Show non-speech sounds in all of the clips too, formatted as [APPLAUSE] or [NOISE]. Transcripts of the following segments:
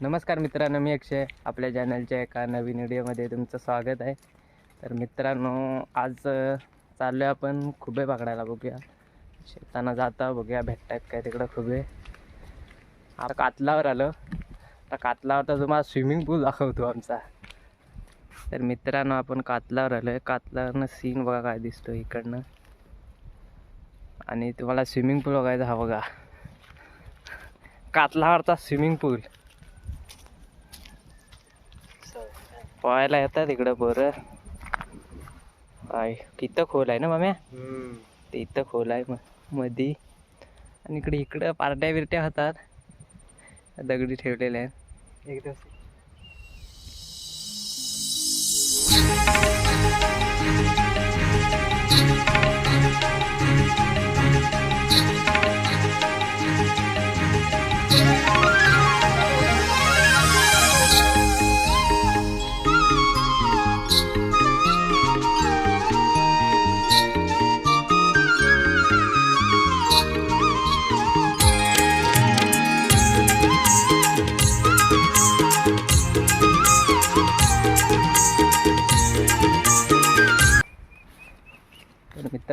नमस्कार मित्रांनो मी अक्षय. आपल्या चॅनलच्या एका नवीन व्हिडिओमध्ये तुमचं स्वागत आहे. तर मित्रांनो आज चाललो आहे आपण खुबे पकडायला बघूया. शेताना जाता बघूया भेटतात काय तिकडं खुबे. आता कातलावर आलो. आता कातलावर तुम्हाला स्विमिंग पूल दाखवतो आमचा. तर मित्रांनो आपण कातलावर आलो आहे कातलावरनं सीन बघा काय दिसतो इकडनं. आणि तुम्हाला स्विमिंग पूल बघायचा हा बघा. कातलावरचा स्विमिंग पूल पोहायला येतात इकडं बरं काय तिथं खोल आहे ना माम्या? ते इथं खोल आहे म मधी. आणि इकडे इकडं पार्ट्या बिरट्या होतात. दगडी ठेवलेल्या आहेत. एकदम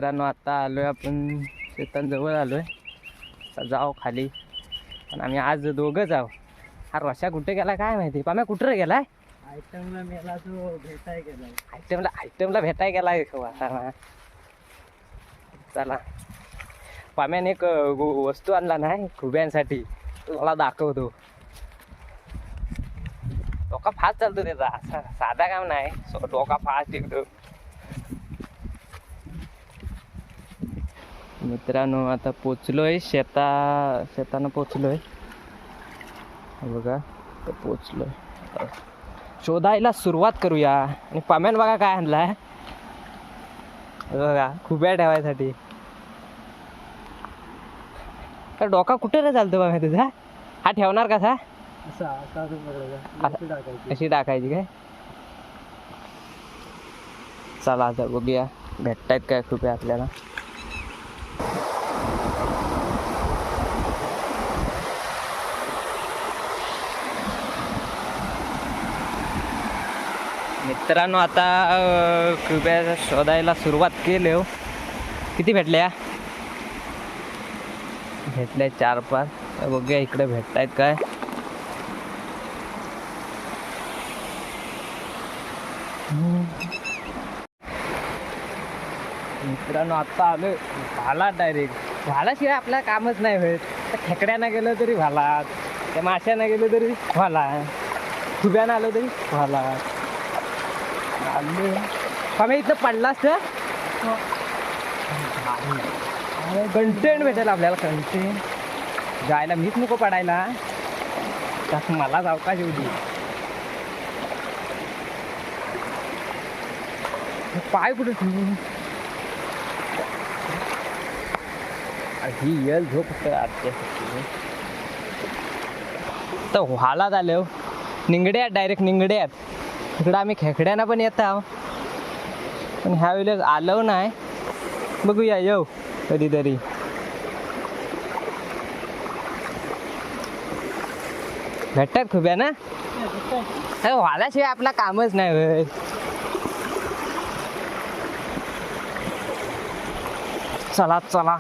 तर मित्रांनो आता आलोय आपण शेतांजवळ आलोय. आता जाऊ खाली. पण आम्ही आज दोघं जाऊ हा रशा कुठे गेला काय माहिती? पाम्या कुठं गेलाय? आयटमला मेला तो भेटाय गेलाय. आयटमला आयटमला भेटाय गेलाय. वाटाणा चला. पाम्याने एक वस्तू आणला नाही खुब्यांसाठी मला दाखवतो. डोका फास्ट चालतो त्याचा. असा साधा काम नाही. डोका फास्ट एकदम मित्रांनो आता पोचलोय शेता शेतानं पोचलोय. हे बघा तर पोचलोय. आता शोधायला सुरुवात करूया. आणि पाम्यान बघा काय आणलाय. बघा खुब्या ठेवायसाठी. तर डोका कुठे रे चालतो पाम्या तुझा? हा ठेवणार कसा टाकायची. कशी टाकायची काय? चला आता बघूया. भेटतायत काय खुप्या आपल्याला? मित्रांनो आता कृपया शोधायला सुरुवात केली हो. किती भेटल्या? भेटल्या चार पाच. तर बघूया इकडे भेटतायत काय. मित्रांनो आता आलो भाला डायरेक्ट भालाशिवाय आपलं कामच नाही भेट त्या खेकड्यानं गेलं तरी भाला. त्या माश्यानं गेलं तरी भाला. खुब्यानं आलो तरी भाला. आम्ही इथं पडलास तर कंटेंट भेटेल आपल्याला कंटेंट जायला मीच नको पडायला. त्यात मला अवकाश येऊ दे. पाय कुठे तुम्ही ही येल झोप तर व्हालात आले निंगडे आहेत डायरेक्ट निंगड्यात. इकडं आम्ही खेकड्यानं पण येत आहो. पण ह्या वेळेला आलो नाही. बघूया येऊ कधीतरी. भेटतात खुब्या ना? अरे व्हाल्याशिवाय आपला कामच नाही चला चला.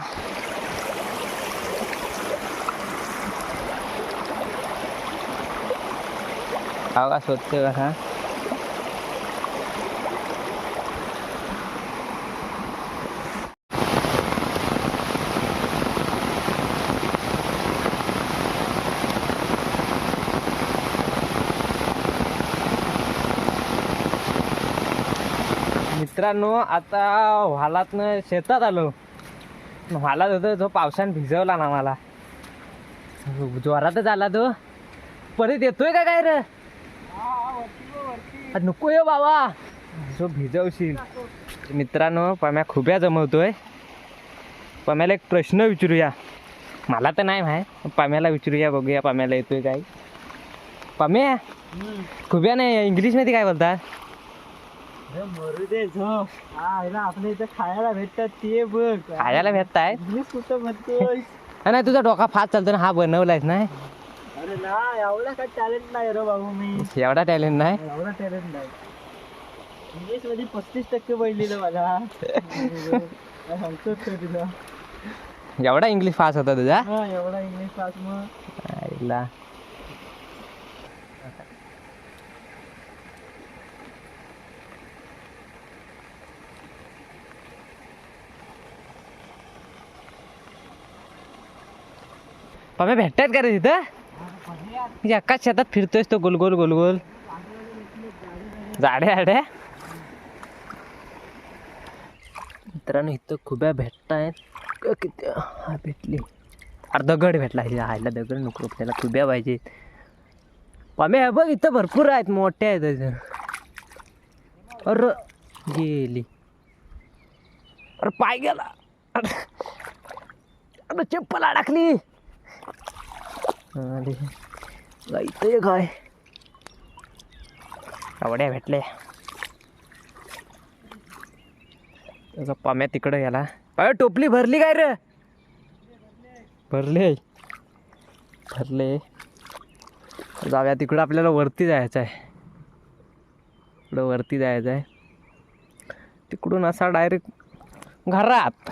का स्वच्छ कसा मित्रांनो आता व्हालातनं शेतात आलो. व्हालात होतं तो पावसाने भिजवला ना मला जोरातच आला तो. परत येतोय का काय रे? नको ये बाबा. जो भिजवशील. मित्रांनो पम्या खुब्या जमवतोय. पम्याला एक प्रश्न विचारूया. मला तर नाही माहीत. पम्याला विचारूया बघूया पम्याला येतोय काय. पम्या खुब्या नाही इंग्लिशमध्ये काय बोलतात मरू दे झोप. आपल्या इथं खायला भेटतात ते बघ. खायला भेटताय इंग्लिश कुठं म्हणतोय [LAUGHS] नाही तुझा डोका फास्ट चालतो ना हा बनवलायस नाही अरे ना एवढा काय टॅलेंट नाही रे बाबू मी. एवढा टॅलेंट नाही? एवढा टॅलेंट नाही. इंग्लिशमध्ये पस्तीस टक्के पडलेलं मला. काय सांगतोच का तुला एवढा इंग्लिश पास होता तुझा? हा एवढा इंग्लिश पास मग. आईला. भेटतायत का रे तिथं? म्हणजे एकाच शेतात फिरतोयस तो गोल गोल गोल गोल. झाडे झाडे मित्रांनो इथं खुब्या भेटत आहेत. किती हा भेटली. अरे दगड भेटला. हिला हायला दगड नको आपल्याला खुब्या पाहिजे. पाम्या बघ इथं भरपूर आहेत मोठे आहेत इथं. अरे गेली. अरे पाय गेला. अरे अरे चप्पल अडकली. अरे. इथं काय आवड्या भेटले त्याचा पाम्या तिकडं गेला पाय टोपली भरली काय रे भरले भरले जाऊया तिकडं आपल्याला वरती जायचं आहे इकडं वरती जायचं आहे तिकडून असा डायरेक्ट घरात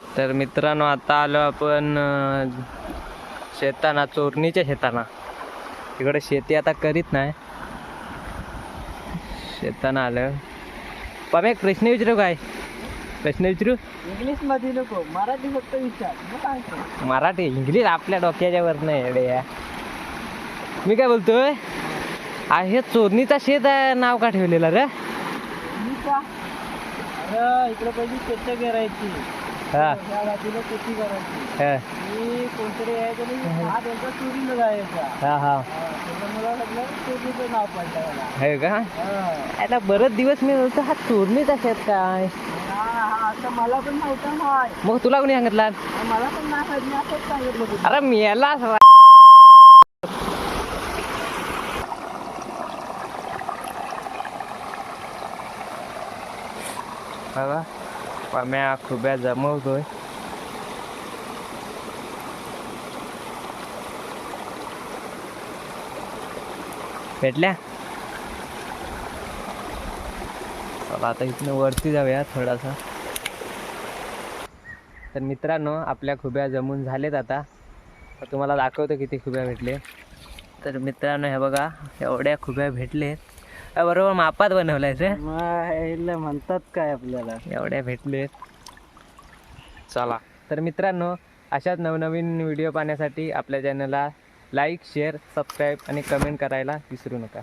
तर मित्रांनो आता आलो आपण शेताना चोरणीच्या शेताना. तिकडे शेती आता करीत नाही. शेताना आलं. पण एक प्रश्न विचारू काय? प्रश्न विचारू? इंग्लिशमध्ये नको मराठी फक्त विचार. मराठी इंग्लिश आपल्या डोक्याच्या वर नाही या. मी काय बोलतोय? हे चोरणीचा शेत आहे नाव का ठेवलेलं रे? इकडे पहिली शेत करायची हा. त्या बाजूला शेती करायची हा. मी कोणतरी यायचं नाही हा त्यांचा चोरीला जायचा. हा हा. हा, त्याच्यामुळं सगळं चोरीचं नाव पडलं मला. आहे का? हा. आता बरेच दिवस मी बोलतो हा चोरणीचा शेत काय? हा, हा, आता मला पण नव्हतं माय मग तुला कोणी सांगितलं? मला पण नाही माहीत, मी असंच सांगितलं तुला. अरे मी याला बघा पम्या खुब्या जमवतोय भेटल्या चला आता इथनं वरती जाऊया थोडासा तर मित्रांनो आपल्या खुब्या जमून झालेत आता. तुम्हाला दाखवतो किती खुब्या भेटले. तर मित्रांनो हे बघा एवढ्या खुब्या भेटलेत. बरोबर मापात बनवलाय म्हणतात काय आपल्याला? एवढ्या भेटलेत. चला. तर मित्रांनो अशाच नवनवीन व्हिडिओ पाहण्यासाठी आपल्या चॅनलला लाईक शेअर सबस्क्राईब आणि कमेंट करायला विसरू नका.